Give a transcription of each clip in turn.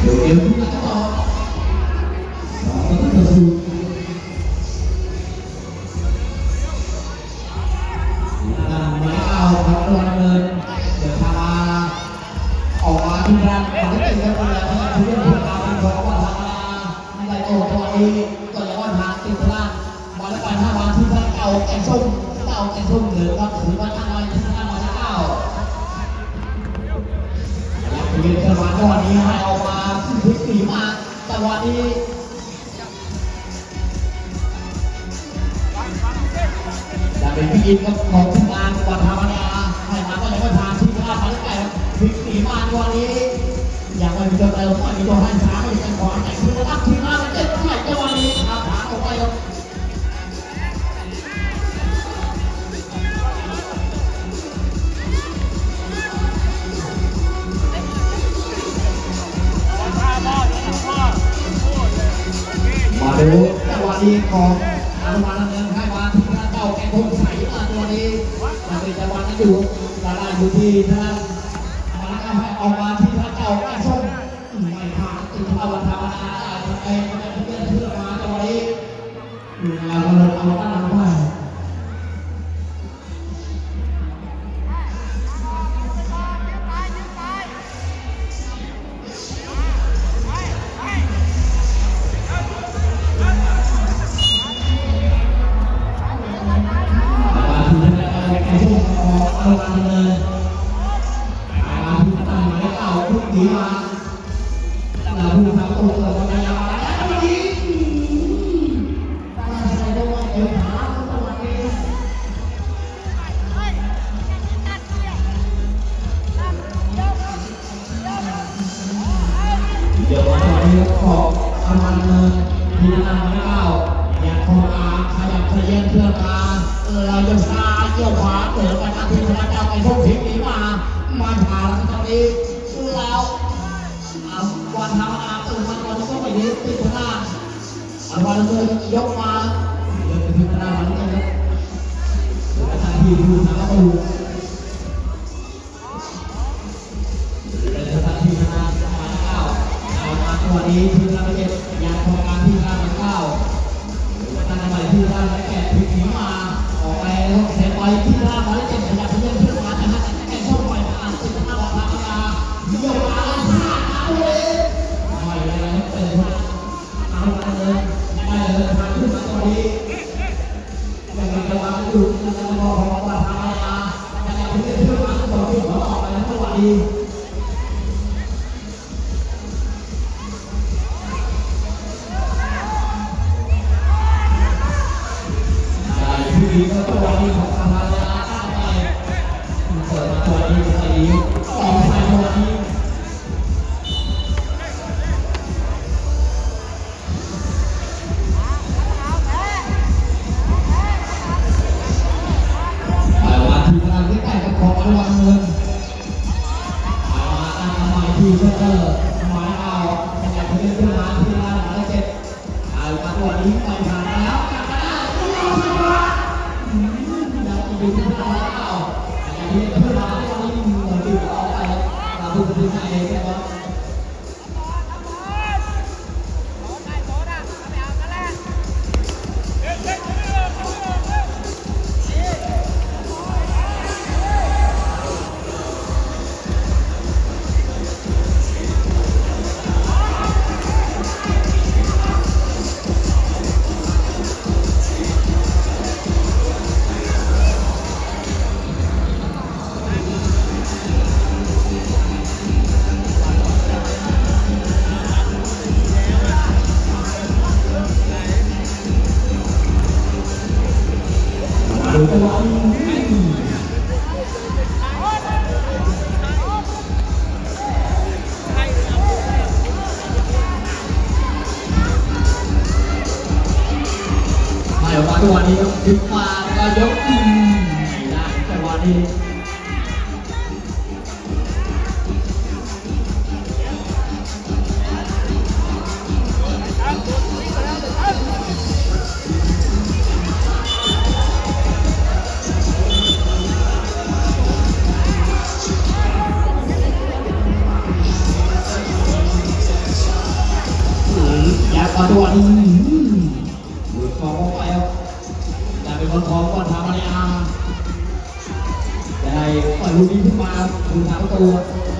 เดี๋ยวเกมทุกนัดต่อสองประตูต่อนย์ทางไม้เอาครับตัวดำเนินเดี๋ยวทางมาออกมาที่ด้านขวาที่เป็นกันแล้วนะครับที่เป็นผู้ตามของว่าทางมาในโอ้ตัวนี้ก็ยังว่าทางติดล่างบอลและการทางมาที่ท่านเก่าแกงส้มเก่าแกงส้มเหนือครับถือว่าทางมาที่ทางมาที่เก้าเป็นจังหวะจังหวะนี้ให้เอามา ขึ้นพลิกหนีมาจังหวะนี้จะเป็นพี่อินกับของทีมงานวันธรรมดาให้มาก็ยังไม่ผ่านที่พลาดมาแล้ไก่พลิกหนีมาจังหวะนี้อยากไปมีตัวเติมไม่มีตัวให้ช้าไม่มีการขอแต่ขึ้น งหวะนี้ของอนุมาดำเงินให้มาที่ท่านเก้าแกงคงใสมาตัวนี้จะเป็นจังหวะนั้นอยู่ดาราอยู่ที่ท่านมาแล้วให้ออกมาที่ท่านเก้าแกงส้มไม่ผ่านติดเข้าวันธรรมดาทำไมไม่ได้เพื่อนเพื่อนมาตัวนี้อยู่งาเราเอาตั้งหลังไว้มา เราผู้ทำตัวเราพยายามแล้วยิงตั้งใจด้วยเดี๋ยวหาจังหวะนี้เดี๋ยววันนี้ของเอาวันเลยทีละหมายเก่าอยากคงอาขยับขยันเพื่อมาเราจะซ้ายเกี่ยวขวาเกิดการที่พระเจ้าไปช่วงทิ้งนี้มา มาผ่าตรงนี้ แล้วเอาวันธรรมดาตื่นมาก่อนก็ไปนี้ติดพนาอันวันเลยยกมาเดินไปที่พนาวันนี้ครับกระทำที่ดูทางประตูเป็นสถานที่นาสมัยเก้าเอามาตัวนี้ที่เราเจ็บยาโครงการที่ห้าเก้าตั้งใหม่ที่ห้าแปดพิธีมาออกไปแล้วเสียไปที่ห้าร้อยเจ็ดขยับ はい。あっ。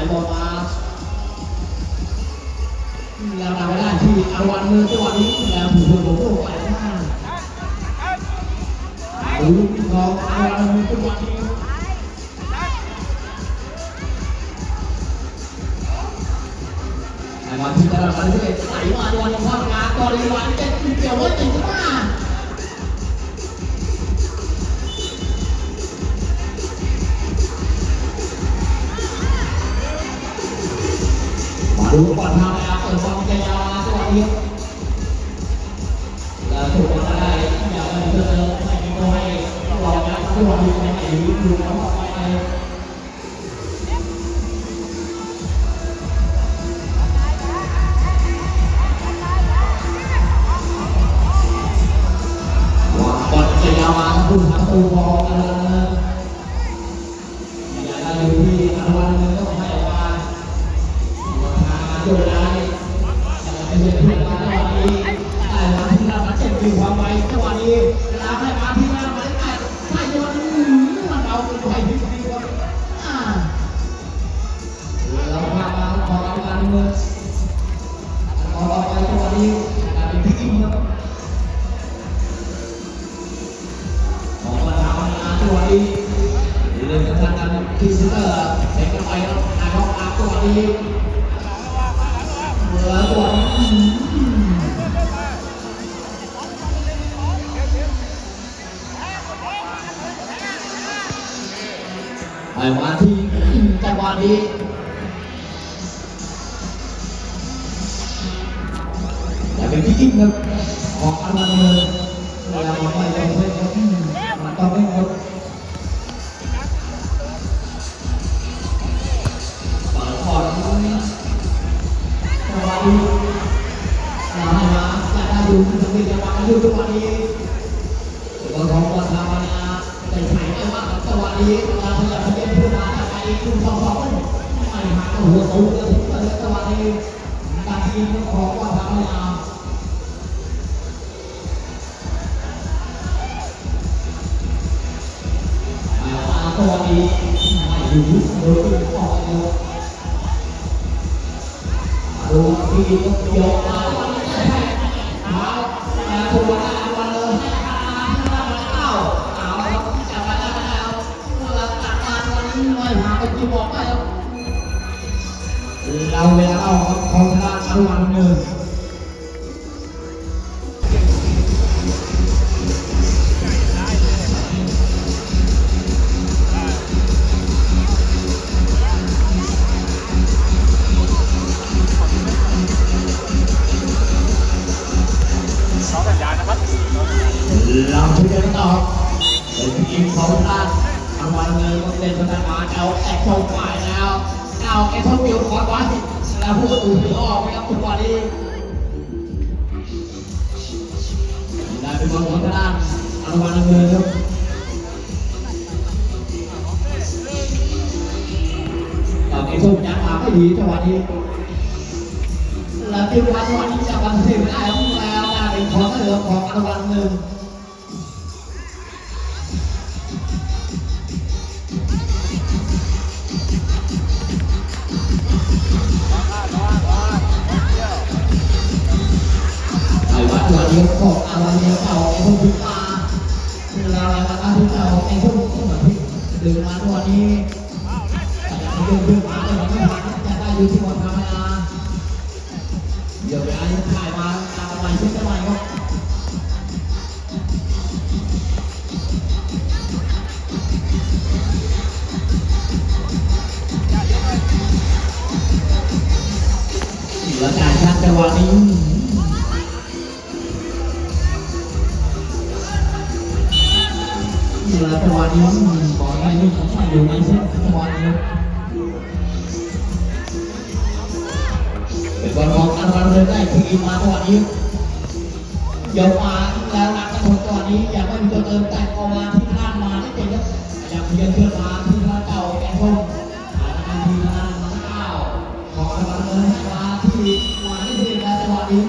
ไปบอลมาแล้วทำไม่ได้ที่อาวันมือจังหวะนี้แล้วถูกโดนโดนไปหน้าลูกของอาวันมือจังหวะนี้ไอ้วันที่ตลาดวันที่เป็นไหลมาวันยังว่างงานตอนนี้วันเป็นเกี่ยวว่าจริงมาก ดูก่อนทำนะครับเปิดฟองใจยาสวัสดีแล้วถูกมาได้อยากให้เจอไม่มีตัวให้ลองนะทุกวันนี้ไม่ไหนดูแล้วไปว่าบอลจะยาวมาทั้งคู่ทั้งตัวพอกันเลย จังหวะนี้อย่าเป็นที่อิ่มครับออกกันมาเลยเวลามันไม่ต้องเล่นครับมันต้องเล่นครับเปิดคอร์ดจังหวะนี้เอาให้มาจะได้ดูจะมีจังหวะดูจังหวะนี้บอลของบอลทำมาเนี่ยได้ใช้ได้มากจังหวะนี้เราพยายามจะ ไม่หาหัวโตเลยจังหวะนี้การยิงของบอลทำมาเนี่ยมาตัวนี้ไม่อยู่โดยที่ออกเดียวดูที่ก็เดียวมามาแต่ตัวหน้าวันเลยเอาเอาจะมาแล้วแล้วเราตัดมาวันนี้ไม่หาไปที่บอกไป เราเวลาเราของทางอนุวันหนึ่งขอสัญญาณนะครับเราคุยกันต่อเป็นทีมของท่านทางวันเงินก็เป็นสถานการณ์เอาแอกโชว์ฝ่ายแล้ว เอาไอ้พวกวิวคอร์ดไว้แล้วผู้ตูถือออกไปครับทุกวันนี้ได้เป็นบอลของทางด้านทางวันเงินครับเอาไอ้ส้มยัดมาไม่ดีจังหวะนี้แล้วที่วันวันนี้จะวันสิบแล้วแล้วนะเป็นของเหลือของทางวันเงินไอ้วัดตัวเดียวของอะไรเดียวเก่าไอ้พวกพิมาคือเราอะไรมาที่เก่าไอ้พวกเหมือนที่ดึงมาตัวนี้แต่ยังไม่ดึงมาเลยไม่ผ่านจะได้อยู่ที่บนธรรมดาเดี๋ยวเวลาจะถ่ายมาตามอะไรที่จะไหวก็เหลือการชักจังหวะนี้ นี่แหละจังหวะนี้บอกให้ลูกของมันอยู่ในเส้นจังหวะนี้เป็นบอลของอันรันเลยได้ทีมาจังหวะนี้เดี๋ยวมาแล้วนะจังหวะจังหวะนี้อยากไม่มีตัวเติมแต่ออกมาที่ข้างมาได้เจ๋งครับอยากเพียนเพื่อนมาที่ข้างเก่าแกส้มหาทางทีข้างน้ำเก้าของอันรันเลยมาที่มาที่ทีแล้วจังหวะนี้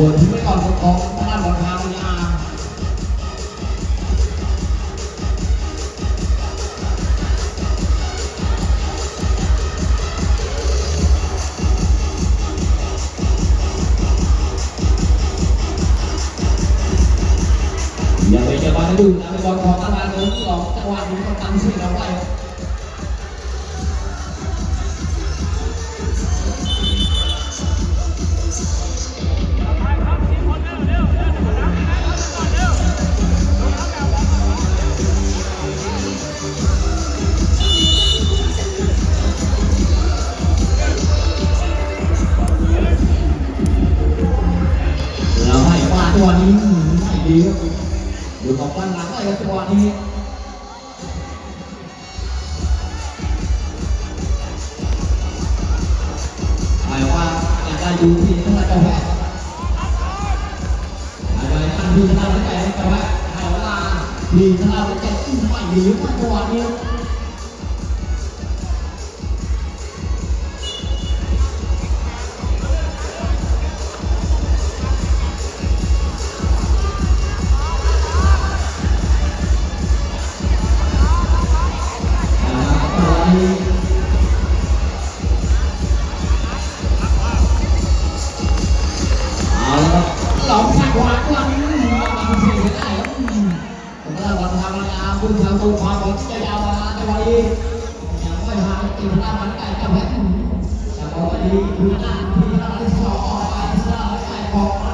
อ้ทิ้งไว้ก่อนสขอร์พานบอลทางนี้อาย่าไม่เจอบอลนะดูนะบอลของตะวันเดินสองจังหวะนี้กำตั้งสุดแล้วไป มีพลังใจแต่ว่าเขาลามีพลังใจที่ไม่ดีมากกว่านี้ คุณทางตรงความผมจะยาวมาจะไว้ยางไม่หาติดน้ามันไก่จะแพ้จะบอกว่าดีดูหน้าที่เราได้สองออกไปที่เราใส่ของ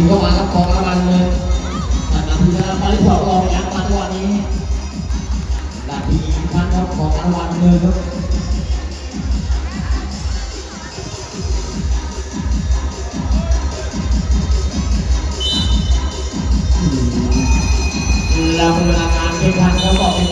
งเข้มาครับกองกำลันเลยนำทีมงานมาที่สองรองยักษ์มาทุกวันนี้ดาบพีพันครับกองกำลันเลยครับแล้วเวลาการเป็นทางเขาบอกเป็น